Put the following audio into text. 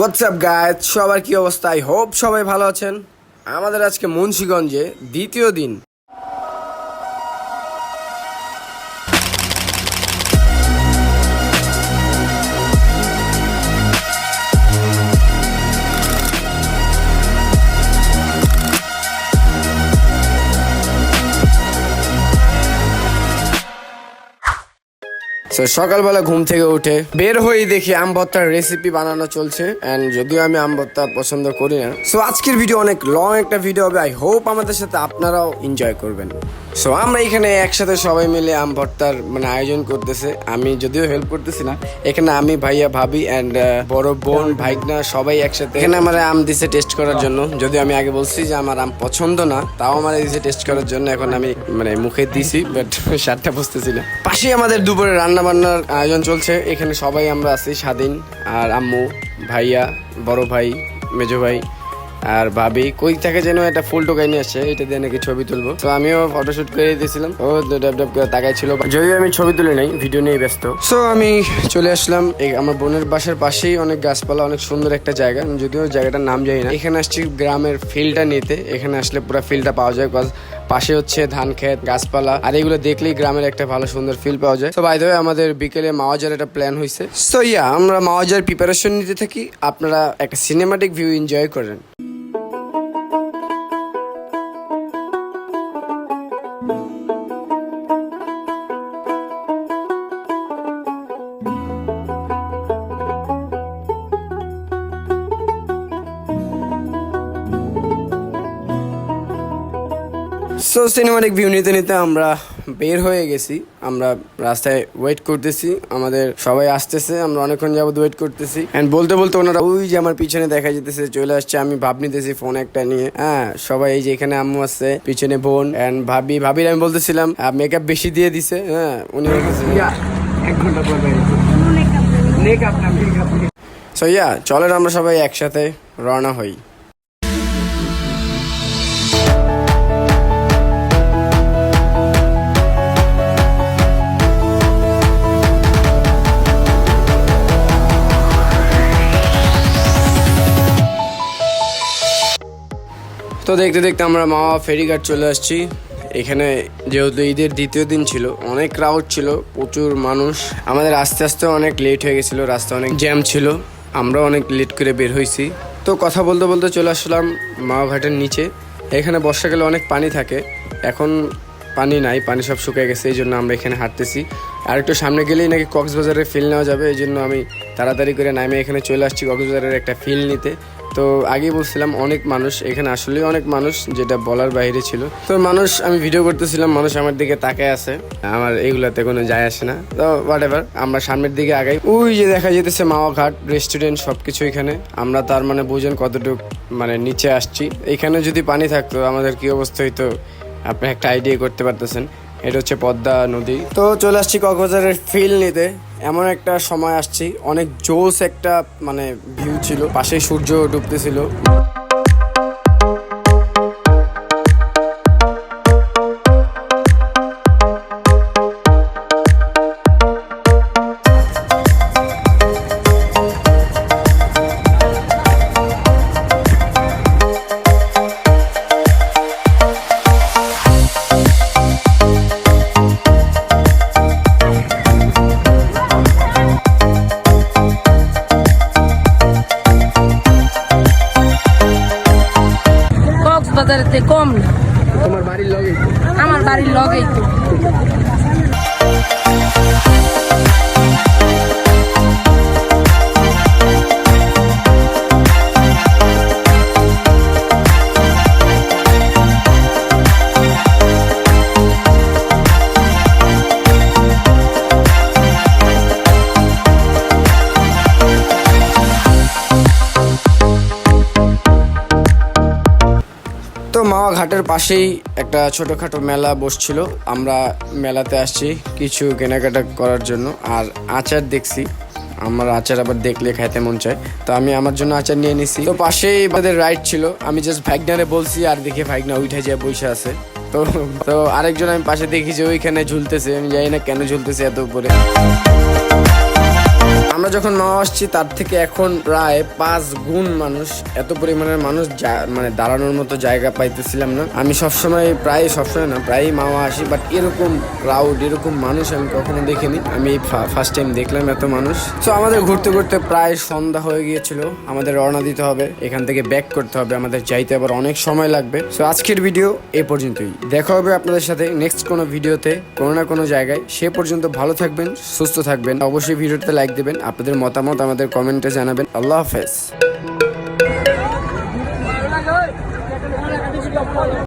WhatsApp গায়ে সবার কি অবস্থা? আই হোপ সবাই ভালো আছেন। আমাদের আজকে মুন্সীগঞ্জে দ্বিতীয় দিন। So, সকালবেলা ঘুম থেকে উঠে বের হয়ে দেখি আম ভর্তার রেসিপি বানানো চলছে অ্যান্ড যদিও আমি আম ভর্তা পছন্দ করি না। সো আজকের ভিডিও অনেক লং একটা ভিডিও হবে। আই হোপ আমাদের সাথে আপনারাও এনজয় করবেন। সো আমরা এখানে একসাথে সবাই মিলে আম ভর্তার মানে আয়োজন করতেছে। আমি যদিও হেল্প করতেছি না। এখানে আমি, ভাইয়া, ভাবি অ্যান্ড বড় বোন, ভাইগনা সবাই একসাথে। এখানে আমার আম দিছে টেস্ট করার জন্য। যদিও আমি আগে বলছি যে আমার আম পছন্দ না, তাও আমার দিছে টেস্ট করার জন্য এখন আমি মানে মুখে দিছি বাট সারটা বুঝতেছি না। পাশেই আমাদের দুপুরে রান্না বান্নার আয়োজন চলছে। এখানে সবাই আমরা আছি, স্বাধীন আর আম্মু, ভাইয়া, বড় ভাই, মেজো ভাই। আর ভাবি কই থেকে যেন একটা ফুল টোকাই নিয়ে আসছে, এটা দিয়ে নাকি ছবি তুলবো। তো আমিও ফটোশুট করে দিয়েছিলাম। ও ড্যাব ড্যাব করে তাকাই ছিল। যদিও আমি ছবি তুলে নাই ভিডিও নিয়ে ব্যস্ত। সো আমি চলে আসলাম এই আমার বোনের বাসার পাশেই, অনেক গাছপালা, অনেক সুন্দর একটা জায়গা। যদিও জায়গাটার নাম জানি না। এখানে আসছি গ্রামের ফিলটা নিতে। এখানে আসলে পুরো ফিলটা পাওয়া যায় পাশে হচ্ছে ধান ক্ষেত, গাছপালা। আর এগুলো দেখলেই গ্রামের একটা ভালো, সুন্দর ফিল পাওয়া যায়। তো বাইরে আমাদের বিকেলে মাওয়াজার একটা প্ল্যান হয়েছে সো ইয়া আমরা মাওয়াজার প্রিপারেশন নিতে থাকি। আপনারা একটা সিনেমাটিক ভিউ এনজয় করেন। সো সিনেমাটিক ভিউ নিতে নিতে আমরা বের হয়ে গেছি। আমরা রাস্তায় ওয়েট করতেছি। আমাদের সবাই আসতেছে। আমরা অনেকক্ষণ যাবত ওয়েট করতেছি। অ্যান্ড বলতে বলতে ওনারা ওই যে আমার পিছনে দেখা যেতেছে চলে আসছে। আমি ভাব নিতেছি ফোন একটা নিয়ে। হ্যাঁ সবাই এই যে এখানে আম্মু আসছে পিছনে বোন অ্যান্ড ভাবি। ভাবির আমি বলতেছিলাম মেকআপ বেশি দিয়ে দিছে। হ্যাঁ উনি এক ঘণ্টা পর সো ইয়া চলেন আমরা সবাই একসাথে রওনা হই। তো দেখতে দেখতে আমরা মামা ফেরিঘাট চলে আসছি। এখানে যেহেতু ঈদের দ্বিতীয় দিন ছিল, অনেক ক্রাউড ছিল, প্রচুর মানুষ। আমাদের আস্তে আস্তে অনেক লেট হয়ে গেছিল, রাস্তা অনেক জ্যাম ছিল আমরা অনেক লেট করে বের হয়েছি। তো কথা বলতে বলতে চলে আসলাম মাওয়া ঘাটের নিচে। এখানে বর্ষাকালে অনেক পানি থাকে, এখন পানি নাই, পানি সব শুকিয়ে গেছে, এই জন্য আমরা এখানে হাঁটতেছি। আর একটু সামনে গেলেই নাকি কক্সবাজারের ফিল নেওয়া যাবে, এই জন্য আমি তাড়াতাড়ি করে নামে এখানে চলে আসছি কক্সবাজারের একটা ফিল নিতে। তো আগেই বলছিলাম, অনেক মানুষ, এখানে আসলেই অনেক মানুষ, যেটা বলার বাইরে ছিল। তো মানুষ, আমি ভিডিও করতেছিলাম, মানুষ আমার দিকে তাকায় আছে। আমার এইগুলাতে কোনো যায় আসে না। তো হোয়াট এভার আমরা সামনের দিকে আগাই। ওই যে দেখা যেতেছে মাওয়া ঘাট রেস্টুরেন্ট সব কিছু এখানে। আমরা তার মানে বুঝেন কতটুকু মানে নিচে আসছি। এখানে যদি পানি থাকতো, আমাদের কি অবস্থা হইতো? আপনি একটা আইডিয়া করতে পারতেছেন। এটা হচ্ছে পদ্মা নদী। তো চলে আসছি কক্সবাজারের ফিল নিতে। এমন একটা সময় আসছি অনেক জোস একটা মানে ভিউ ছিল। পাশে সূর্য ডুবতেছিল। কক্সবাজারেতে কম না। তোমার বাড়ির লগে? আমার বাড়ির লগেই তো মাওয়া ঘাটের পাশেই একটা ছোটোখাটো মেলা বসছিল। আমরা মেলাতে আসছি কিছু কেনাকাটা করার জন্য, আর আচার দেখছি। আমার আচার আবার দেখলে খাইতে মন চায়। তো আমি আমার জন্য আচার নিয়ে নিছি। তো পাশেই আমাদের রাইড ছিল। আমি জাস্ট ভাইগনারে বলছি, আর দেখে ভাইগনা উঠে যায় বসে আছে। তো তো আরেকজন আমি পাশে দেখি যে ওইখানে ঝুলতেছে। আমি জানি না কেন ঝুলতেছে এত উপরে। আমরা যখন মামা আসছি, তার থেকে এখন প্রায় পাঁচ গুণ মানুষ, এত পরিমাণের মানুষ মানে দাঁড়ানোর মতো জায়গা পাইতেছিলাম না। আমি সবসময় প্রায়, সবসময় না প্রায়ই মামা আসি বাট এরকম ক্রাউড এরকম মানুষ আমি কখনো দেখিনি। আমি ফার্স্ট টাইম দেখলাম এত মানুষ। তো আমাদের ঘুরতে ঘুরতে প্রায় সন্ধ্যা হয়ে গিয়েছিল। আমাদের রওনা দিতে হবে, এখান থেকে ব্যাক করতে হবে, আমাদের যাইতে আবার অনেক সময় লাগবে। তো আজকের ভিডিও এ পর্যন্তই। দেখা হবে আপনাদের সাথে নেক্সট কোনো ভিডিওতে কোনো না কোনো জায়গায়। সে পর্যন্ত ভালো থাকবেন, সুস্থ থাকবেন। অবশ্যই ভিডিওতে লাইক দেবেন। আপনাদের মতামত আমাদের কমেন্টে জানাবেন। আল্লাহ হাফেজ।